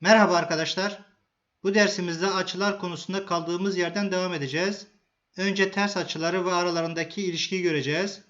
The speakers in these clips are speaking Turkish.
Merhaba arkadaşlar. Bu dersimizde açılar konusunda kaldığımız yerden devam edeceğiz. Önce ters açıları ve aralarındaki ilişkiyi göreceğiz.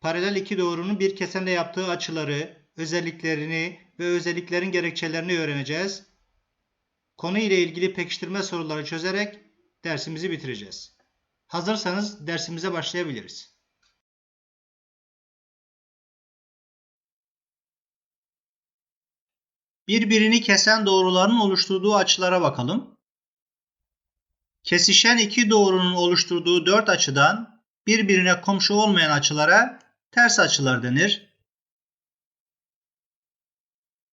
Paralel iki doğrunun bir kesenle yaptığı açıları, özelliklerini ve özelliklerin gerekçelerini öğreneceğiz. Konu ile ilgili pekiştirme soruları çözerek dersimizi bitireceğiz. Hazırsanız dersimize başlayabiliriz. Birbirini kesen doğruların oluşturduğu açılara bakalım. Kesişen iki doğrunun oluşturduğu dört açıdan birbirine komşu olmayan açılara ters açılar denir.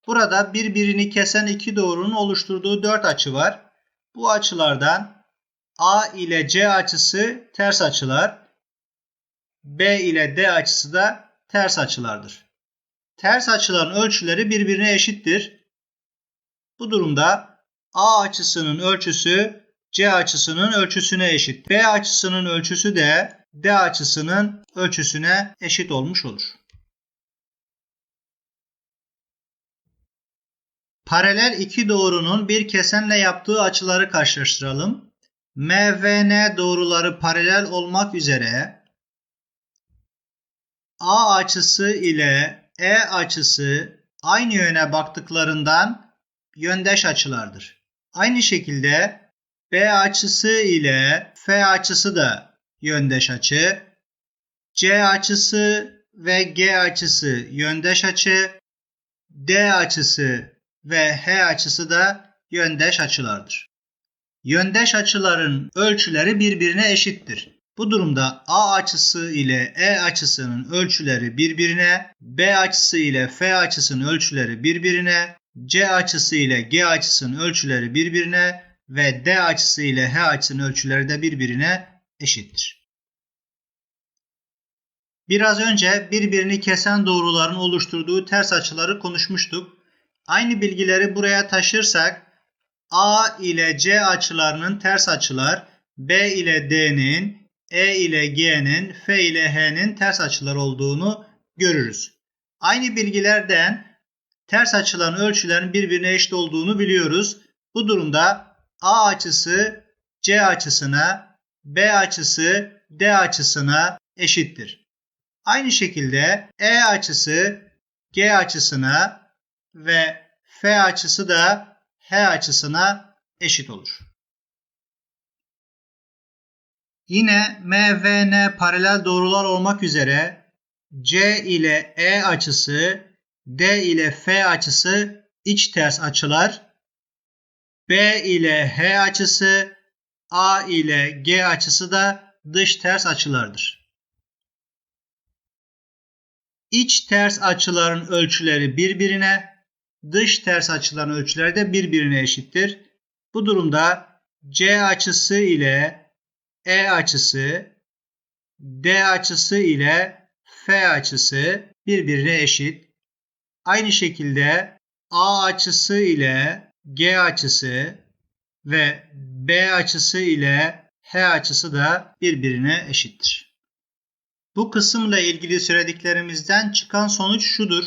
Burada birbirini kesen iki doğrunun oluşturduğu dört açı var. Bu açılardan A ile C açısı ters açılar, B ile D açısı da ters açılardır. Ters açıların ölçüleri birbirine eşittir. Bu durumda A açısının ölçüsü C açısının ölçüsüne eşit. B açısının ölçüsü de D açısının ölçüsüne eşit olmuş olur. Paralel iki doğrunun bir kesenle yaptığı açıları karşılaştıralım. M ve N doğruları paralel olmak üzere A açısı ile E açısı aynı yöne baktıklarından yöndeş açılardır. Aynı şekilde B açısı ile F açısı da yöndeş açı. C açısı ve G açısı yöndeş açı. D açısı ve H açısı da yöndeş açılardır. Yöndeş açıların ölçüleri birbirine eşittir. Bu durumda A açısı ile E açısının ölçüleri birbirine, B açısı ile F açısının ölçüleri birbirine, C açısı ile G açısının ölçüleri birbirine ve D açısı ile H açısının ölçüleri de birbirine eşittir. Biraz önce birbirini kesen doğruların oluşturduğu ters açıları konuşmuştuk. Aynı bilgileri buraya taşırsak A ile C açılarının ters açılar, B ile D'nin, E ile G'nin, F ile H'nin ters açılar olduğunu görürüz. Aynı bilgilerden ters açıların ölçülerin birbirine eşit olduğunu biliyoruz. Bu durumda A açısı C açısına, B açısı D açısına eşittir. Aynı şekilde E açısı G açısına ve F açısı da H açısına eşit olur. Yine M ve N paralel doğrular olmak üzere C ile E açısı, D ile F açısı iç ters açılar, B ile H açısı, A ile G açısı da dış ters açılardır. İç ters açıların ölçüleri birbirine, dış ters açıların ölçüleri de birbirine eşittir. Bu durumda C açısı ile E açısı, D açısı ile F açısı birbirine eşit. Aynı şekilde A açısı ile G açısı ve B açısı ile H açısı da birbirine eşittir. Bu kısımla ilgili söylediklerimizden çıkan sonuç şudur.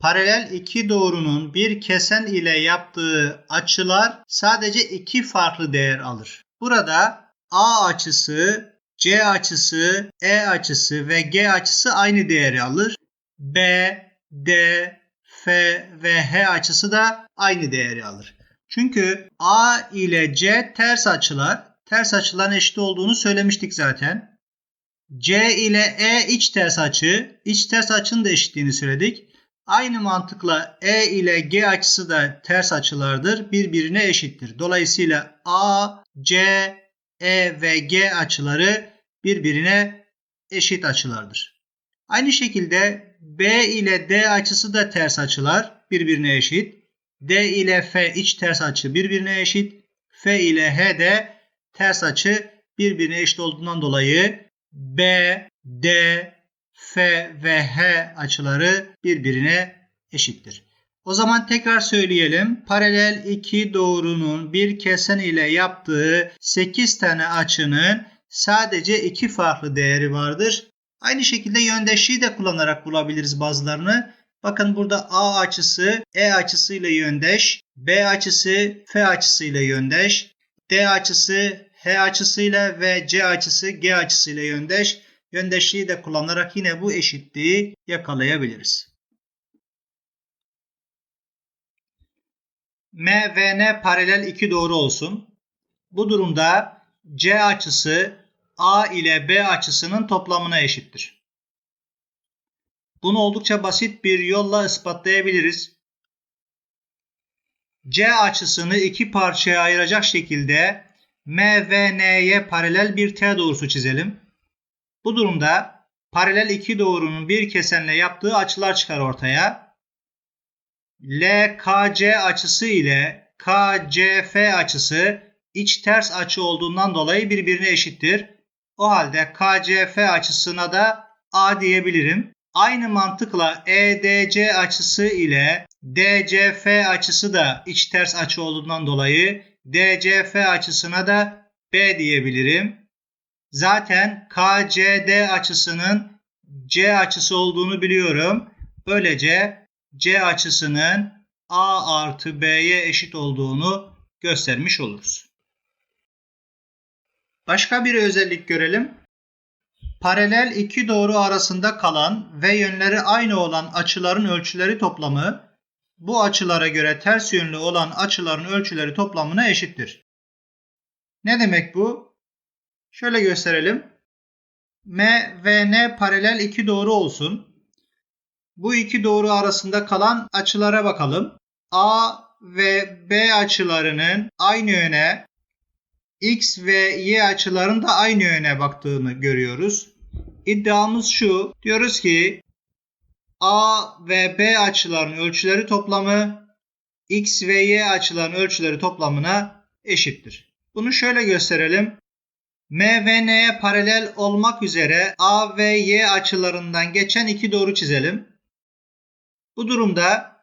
Paralel iki doğrunun bir kesen ile yaptığı açılar sadece iki farklı değer alır. Burada A açısı, C açısı, E açısı ve G açısı aynı değeri alır. B, D, F ve H açısı da aynı değeri alır. Çünkü A ile C ters açılar, ters açıların eşit olduğunu söylemiştik zaten. C ile E iç ters açı, iç ters açının da eşitliğini söyledik. Aynı mantıkla E ile G açısı da ters açılardır. Birbirine eşittir. Dolayısıyla A, C, E ve G açıları birbirine eşit açılardır. Aynı şekilde B ile D açısı da ters açılar. Birbirine eşit. D ile F iç ters açı birbirine eşit. F ile H de ters açı birbirine eşit olduğundan dolayı B, D, F ve H açıları birbirine eşittir. O zaman tekrar söyleyelim. Paralel iki doğrunun bir kesen ile yaptığı 8 tane açının sadece iki farklı değeri vardır. Aynı şekilde yöndeşliği de kullanarak bulabiliriz bazılarını. Bakın burada A açısı E açısıyla yöndeş, B açısı F açısıyla yöndeş, D açısı H açısıyla ve C açısı G açısıyla yöndeş. Yöndeşliği de kullanarak yine bu eşitliği yakalayabiliriz. M ve N paralel iki doğru olsun. Bu durumda C açısı A ile B açısının toplamına eşittir. Bunu oldukça basit bir yolla ispatlayabiliriz. C açısını iki parçaya ayıracak şekilde M ve N'ye paralel bir T doğrusu çizelim. Bu durumda paralel iki doğrunun bir kesenle yaptığı açılar çıkar ortaya. LKC açısı ile KCF açısı iç ters açı olduğundan dolayı birbirine eşittir. O halde KCF açısına da A diyebilirim. Aynı mantıkla EDC açısı ile DCF açısı da iç ters açı olduğundan dolayı DCF açısına da B diyebilirim. Zaten KCD açısının C açısı olduğunu biliyorum. Böylece C açısının A artı B'ye eşit olduğunu göstermiş oluruz. Başka bir özellik görelim. Paralel iki doğru arasında kalan ve yönleri aynı olan açıların ölçüleri toplamı bu açılara göre ters yönlü olan açıların ölçüleri toplamına eşittir. Ne demek bu? Şöyle gösterelim. M ve N paralel iki doğru olsun. Bu iki doğru arasında kalan açılara bakalım. A ve B açılarının aynı yöne, X ve Y açıların da aynı yöne baktığını görüyoruz. İddiamız şu. Diyoruz ki A ve B açıların ölçüleri toplamı X ve Y açıların ölçüleri toplamına eşittir. Bunu şöyle gösterelim. M ve N'ye paralel olmak üzere A ve Y açılarından geçen iki doğru çizelim. Bu durumda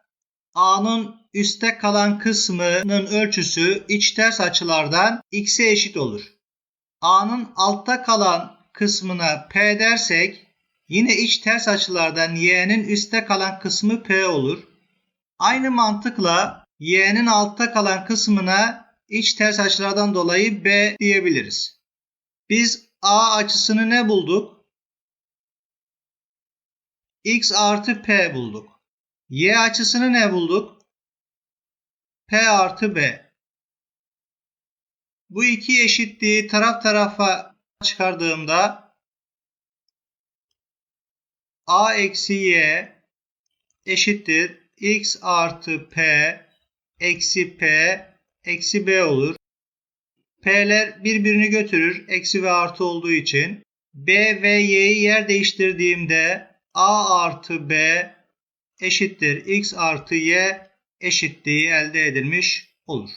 A'nın üstte kalan kısmının ölçüsü iç ters açılardan x'e eşit olur. A'nın altta kalan kısmına P dersek yine iç ters açılardan y'nin üstte kalan kısmı P olur. Aynı mantıkla y'nin altta kalan kısmına iç ters açılardan dolayı B diyebiliriz. Biz A açısını ne bulduk? X artı P bulduk. Y açısını ne bulduk? P artı B. Bu iki eşitliği taraf tarafa çıkardığımda A eksi Y eşittir X artı P eksi P eksi B olur. P'ler birbirini götürür. Eksi ve artı olduğu için. B ve Y'yi yer değiştirdiğimde A artı B eşittir x artı y eşitliği elde edilmiş olur.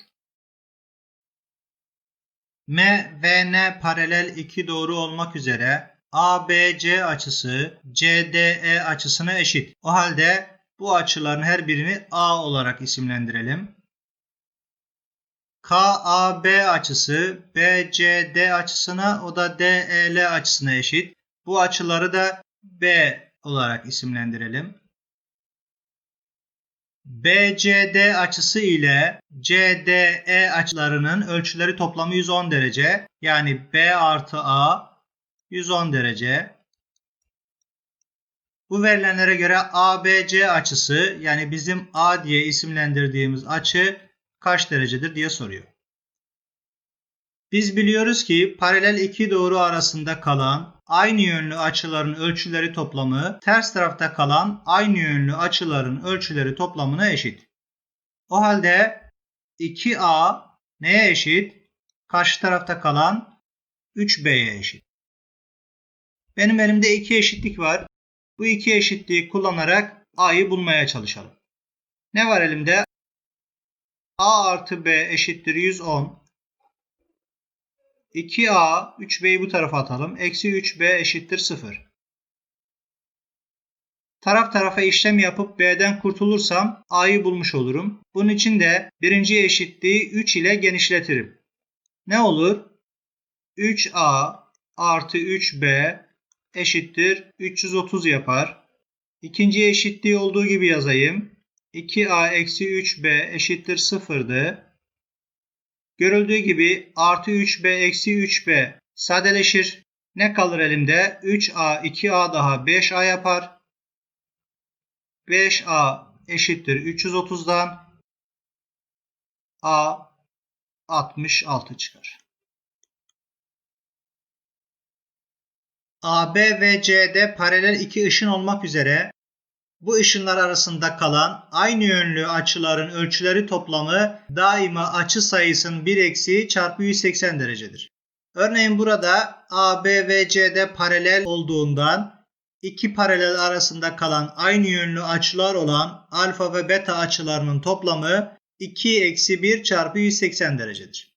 M ve N paralel iki doğru olmak üzere ABC açısı CDE açısına eşit. O halde bu açıların her birini A olarak isimlendirelim. KAB açısı BCD açısına o da DEL açısına eşit. Bu açıları da B olarak isimlendirelim. BCD açısı ile CDE açılarının ölçüleri toplamı 110 derece. Yani B artı A 110 derece. Bu verilenlere göre ABC açısı yani bizim A diye isimlendirdiğimiz açı kaç derecedir diye soruyor. Biz biliyoruz ki paralel iki doğru arasında kalan aynı yönlü açıların ölçüleri toplamı ters tarafta kalan aynı yönlü açıların ölçüleri toplamına eşit. O halde 2A neye eşit? Karşı tarafta kalan 3B'ye eşit. Benim elimde iki eşitlik var. Bu iki eşitliği kullanarak A'yı bulmaya çalışalım. Ne var elimde? A artı B eşittir 110. 2a 3b'yi bu tarafa atalım. Eksi 3b eşittir 0. Taraf tarafa işlem yapıp b'den kurtulursam a'yı bulmuş olurum. Bunun için de birinci eşitliği 3 ile genişletirim. Ne olur? 3a artı 3b eşittir 330 yapar. İkinci eşitliği olduğu gibi yazayım. 2a eksi 3b eşittir 0'dı. Görüldüğü gibi artı 3b eksi 3b sadeleşir. Ne kalır elimde? 3a 2a daha 5a yapar. 5a eşittir 330'dan a 66 çıkar. AB ve CD paralel iki ışın olmak üzere bu ışınlar arasında kalan aynı yönlü açıların ölçüleri toplamı daima açı sayısının 1 eksiği çarpı 180 derecedir. Örneğin burada AB ve CD paralel olduğundan iki paralel arasında kalan aynı yönlü açılar olan alfa ve beta açılarının toplamı 2 eksi 1 çarpı 180 derecedir.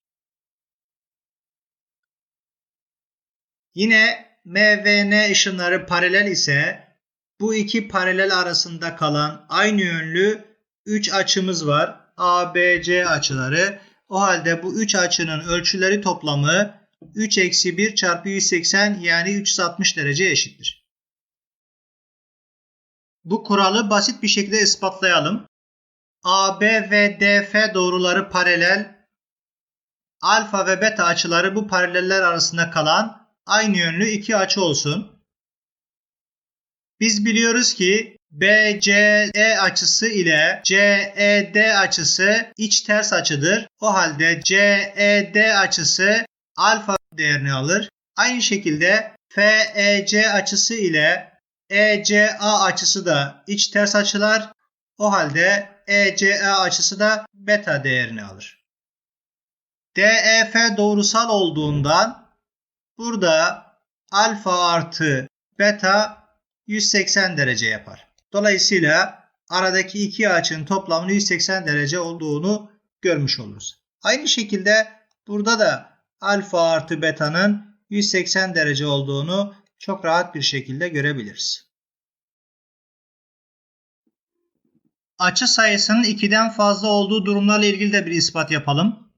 Yine M ve N ışınları paralel ise bu iki paralel arasında kalan aynı yönlü 3 açımız var. A, B, C açıları. O halde bu 3 açının ölçüleri toplamı 3 eksi 1 çarpı 180 yani 360 derece eşittir. Bu kuralı basit bir şekilde ispatlayalım. AB ve DF doğruları paralel. Alfa ve beta açıları bu paraleller arasında kalan aynı yönlü iki açı olsun. Biz biliyoruz ki BCE açısı ile CED açısı iç ters açıdır. O halde CED açısı alfa değerini alır. Aynı şekilde FEC açısı ile ECA açısı da iç ters açılar. O halde ECA açısı da beta değerini alır. DEF doğrusal olduğundan burada alfa artı beta 180 derece yapar. Dolayısıyla aradaki iki açının toplamının 180 derece olduğunu görmüş oluruz. Aynı şekilde burada da alfa artı beta'nın 180 derece olduğunu çok rahat bir şekilde görebiliriz. Açı sayısının 2'den fazla olduğu durumlarla ilgili de bir ispat yapalım.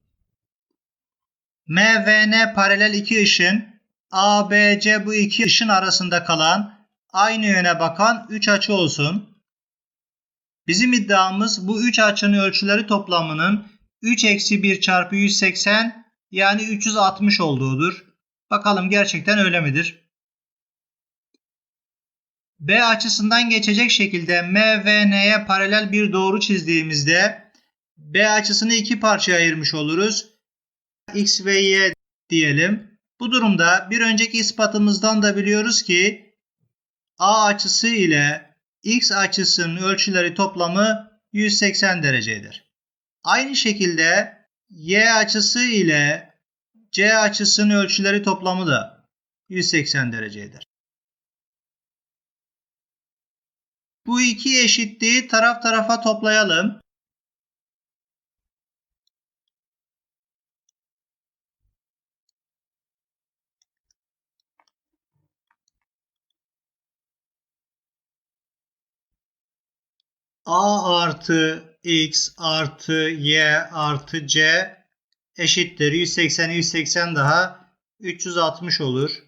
M ve N paralel iki ışın A, B, C bu iki ışın arasında kalan aynı yöne bakan 3 açı olsun. Bizim iddiamız bu 3 açının ölçüleri toplamının 3 eksi 1 çarpı 180 yani 360 olduğudur. Bakalım gerçekten öyle midir? B açısından geçecek şekilde M ve N'ye paralel bir doğru çizdiğimizde B açısını iki parçaya ayırmış oluruz. X ve Y diyelim. Bu durumda bir önceki ispatımızdan da biliyoruz ki A açısı ile X açısının ölçüleri toplamı 180 derecedir. Aynı şekilde Y açısı ile C açısının ölçüleri toplamı da 180 derecedir. Bu iki eşitliği taraf tarafa toplayalım. A artı X artı Y artı C eşittir. 180 180 daha 360 olur.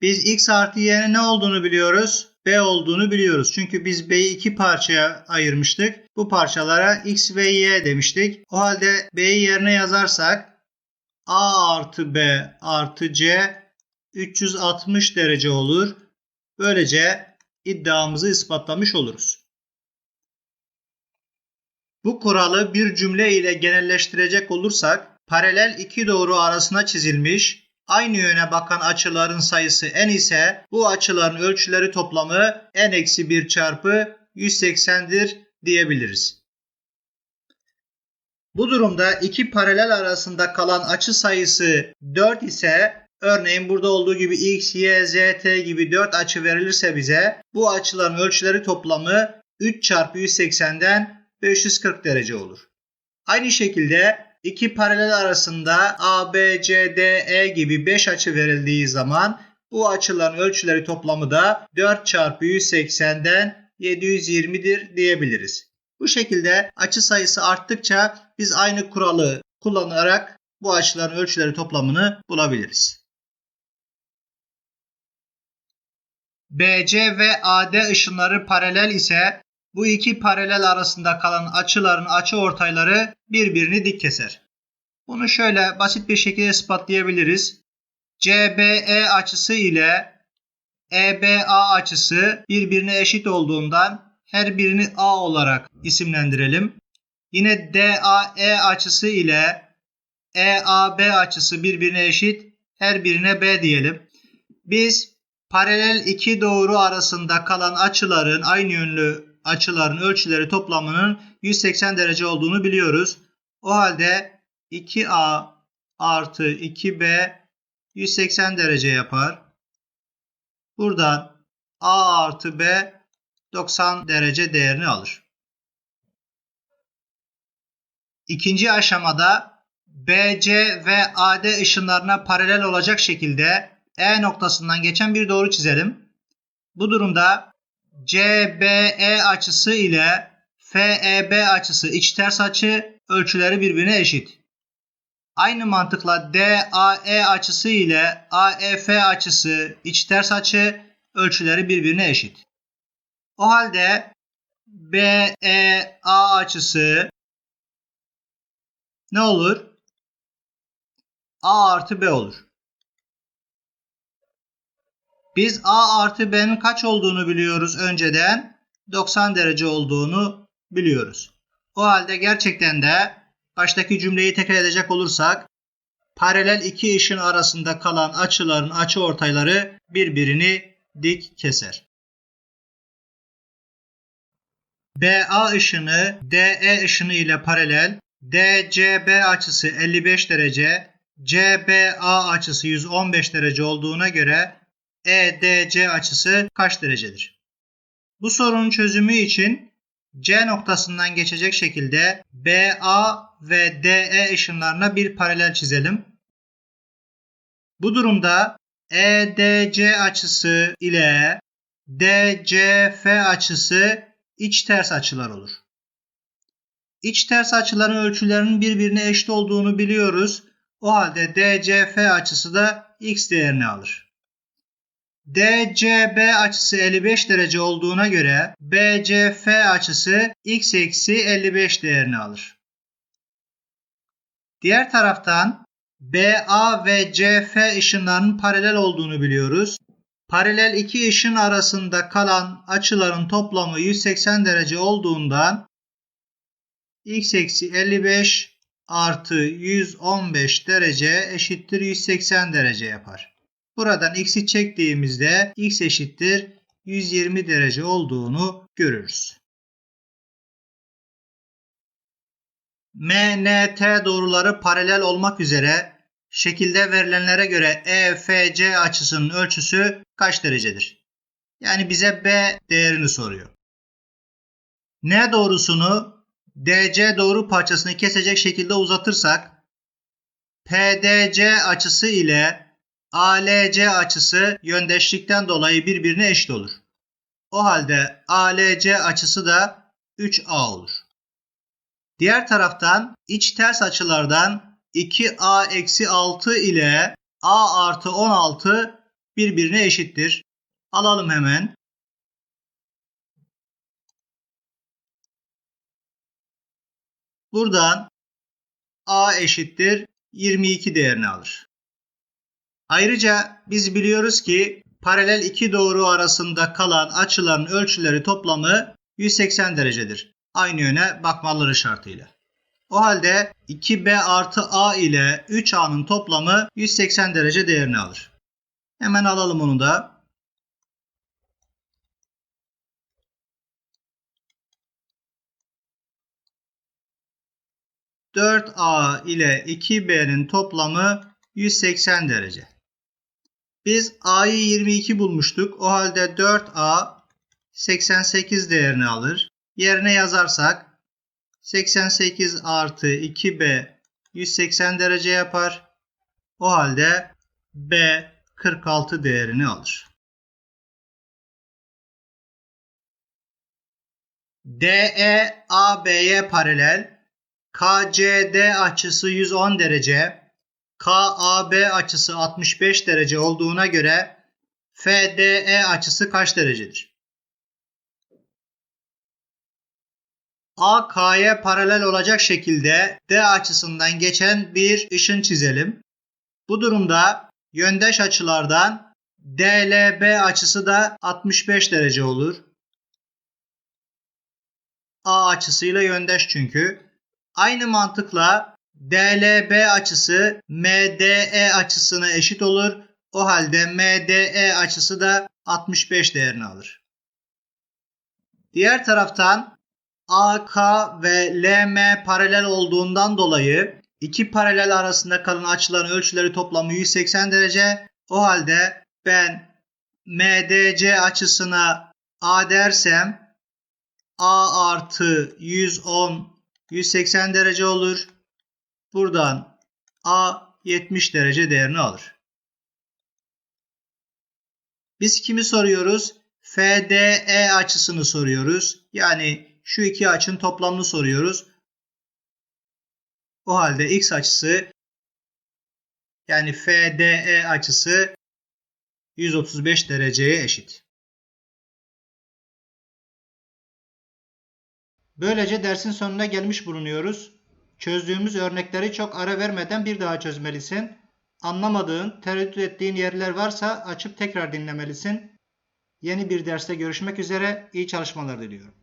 Biz X artı Y'nin ne olduğunu biliyoruz. B olduğunu biliyoruz. Çünkü biz B'yi iki parçaya ayırmıştık. Bu parçalara X ve Y demiştik. O halde B'yi yerine yazarsak A artı B artı C 360 derece olur. Böylece iddiamızı ispatlamış oluruz. Bu kuralı bir cümle ile genelleştirecek olursak paralel iki doğru arasına çizilmiş aynı yöne bakan açıların sayısı n ise bu açıların ölçüleri toplamı n-1 çarpı 180'dir diyebiliriz. Bu durumda iki paralel arasında kalan açı sayısı 4 ise örneğin burada olduğu gibi x, y, z, t gibi 4 açı verilirse bize bu açıların ölçüleri toplamı 3 çarpı 180'den 540 derece olur. Aynı şekilde iki paralel arasında A, B, C, D, E gibi 5 açı verildiği zaman bu açıların ölçüleri toplamı da 4 çarpı 180'den 720'dir diyebiliriz. Bu şekilde açı sayısı arttıkça biz aynı kuralı kullanarak bu açıların ölçüleri toplamını bulabiliriz. BC ve AD ışınları paralel ise bu iki paralel arasında kalan açıların açı ortayları birbirini dik keser. Bunu şöyle basit bir şekilde ispatlayabiliriz. CBE açısı ile EBA açısı birbirine eşit olduğundan her birini A olarak isimlendirelim. Yine DAE açısı ile EAB açısı birbirine eşit. Her birine B diyelim. Biz paralel iki doğru arasında kalan açıların aynı yönlü açıların ölçüleri toplamının 180 derece olduğunu biliyoruz. O halde 2A artı 2B 180 derece yapar. Buradan A artı B 90 derece değerini alır. İkinci aşamada BC ve AD ışınlarına paralel olacak şekilde E noktasından geçen bir doğru çizelim. Bu durumda CBE açısı ile FEB açısı iç ters açı ölçüleri birbirine eşit. Aynı mantıkla DAE açısı ile AEF açısı iç ters açı ölçüleri birbirine eşit. O halde BEA açısı ne olur? A artı B olur. Biz A artı B'nin kaç olduğunu biliyoruz önceden. 90 derece olduğunu biliyoruz. O halde gerçekten de baştaki cümleyi tekrar edecek olursak paralel iki ışın arasında kalan açıların açı ortayları birbirini dik keser. BA ışını DE ışını ile paralel, DCB açısı 55 derece, CBA açısı 115 derece olduğuna göre EDC açısı kaç derecedir? Bu sorunun çözümü için C noktasından geçecek şekilde BA ve DE ışınlarına bir paralel çizelim. Bu durumda EDC açısı ile DCF açısı iç ters açılar olur. İç ters açıların ölçülerinin birbirine eşit olduğunu biliyoruz. O halde DCF açısı da x değerini alır. DCB açısı 55 derece olduğuna göre BCF açısı x eksi 55 değerini alır. Diğer taraftan BA ve CF ışınlarının paralel olduğunu biliyoruz. Paralel iki ışın arasında kalan açıların toplamı 180 derece olduğundan x eksi 55 artı 115 derece eşittir 180 derece yapar. Buradan x'i çektiğimizde x eşittir 120 derece olduğunu görürüz. MNT doğruları paralel olmak üzere şekilde verilenlere göre EFC açısının ölçüsü kaç derecedir? Yani bize B değerini soruyor. N doğrusunu DC doğru parçasını kesecek şekilde uzatırsak PDC açısı ile ALC açısı yöndeşlikten dolayı birbirine eşit olur. O halde ALC açısı da 3A olur. Diğer taraftan iç ters açılardan 2A eksi 6 ile A artı 16 birbirine eşittir. Alalım hemen. Buradan A eşittir 22 değerini alır. Ayrıca biz biliyoruz ki paralel iki doğru arasında kalan açıların ölçüleri toplamı 180 derecedir. Aynı yöne bakmaları şartıyla. O halde 2B artı A ile 3A'nın toplamı 180 derece değerini alır. Hemen alalım onu da. ...4A ile 2B'nin toplamı 180 derece. Biz A'yı 22 bulmuştuk. O halde 4A 88 değerini alır. Yerine yazarsak 88 artı 2B 180 derece yapar. O halde B 46 değerini alır. DE AB'ye paralel. KCD açısı 110 derece. KAB açısı 65 derece olduğuna göre FDE açısı kaç derecedir? AK'ye paralel olacak şekilde D açısından geçen bir ışın çizelim. Bu durumda yöndeş açılardan DLB açısı da 65 derece olur. A açısıyla yöndeş çünkü. Aynı mantıkla DLB açısı MDE açısına eşit olur. O halde MDE açısı da 65 değerini alır. Diğer taraftan AK ve LM paralel olduğundan dolayı iki paralel arasında kalan açıların ölçüleri toplamı 180 derece. O halde ben MDC açısına A dersem A artı 110 180 derece olur. Buradan A 70 derece değerini alır. Biz kimi soruyoruz? FDE açısını soruyoruz. Yani şu iki açının toplamını soruyoruz. O halde x açısı yani FDE açısı 135 dereceye eşit. Böylece dersin sonuna gelmiş bulunuyoruz. Çözdüğümüz örnekleri çok ara vermeden bir daha çözmelisin. Anlamadığın, tereddüt ettiğin yerler varsa açıp tekrar dinlemelisin. Yeni bir derste görüşmek üzere. İyi çalışmalar diliyorum.